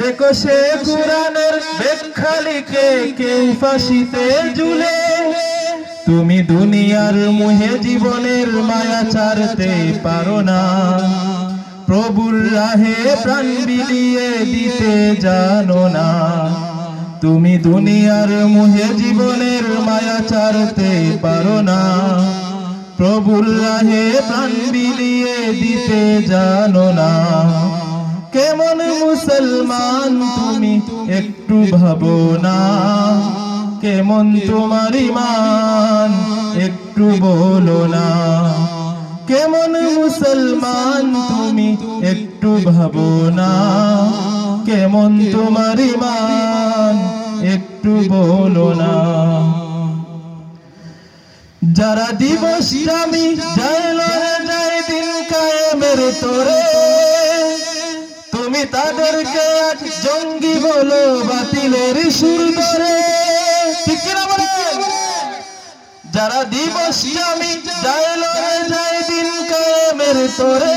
দেখো সে কোরআনের ব্যাখ্যা লিখে কেউ ফাঁসিতে ঝুলে। তুমি দুনিয়ার মুহে জীবনের মায়া ছাড়তে পারো না। প্রভুর রাহে প্রাণ বিলিয়ে দিতে জানো না। তুমি দুনিয়ার মুহে জীবনের মায়া ছাড়তে পারো না। প্রভুর রাহে প্রাণ বিলিয়ে দিতে জানো না। কেমন মুসলমান তুমি একটু ভাবো না। কেমন তোমার ইমান একটু বলো না। কেমন মুসলমান তুমি একটু ভাবো না। কেমন তোমার ইমান একটু বলো না। যারা দিবস আমি যায় লড়ে যায় দিন কায়েমের তোরে। তুমি তাদেরকে আজ জঙ্গি বলো, বাতিলের সুর ধরে। ঠিক? যারা দিবস আমি যায় লড়ে যায় দিন কায়েমের তোরে।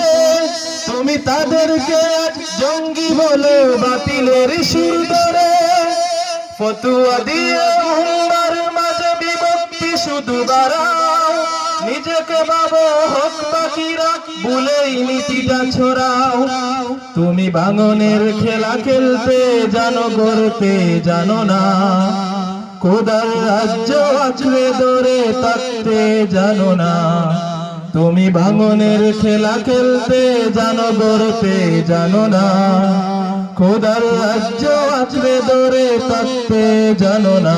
তুমি তাদেরকে আজ জঙ্গি বলো, বাতিলের সুর ধরে। ফতুয়া দিয়ে শুধু বাড়াও নিজেকে বাবো হক বাকিরা বলেই নীতিটা ছড়াও। তুমি ভাঙনের খেলা খেলতে, জানো গড়তে, জানো না। কোদার রাজ্য আছড়ে ধরে থাকতে জানো না। তুমি ভাঙনের খেলা খেলতে, জানো গড়তে, জানো না। খোদার রাজ্য আছড়ে ধরে থাকতে জানো না।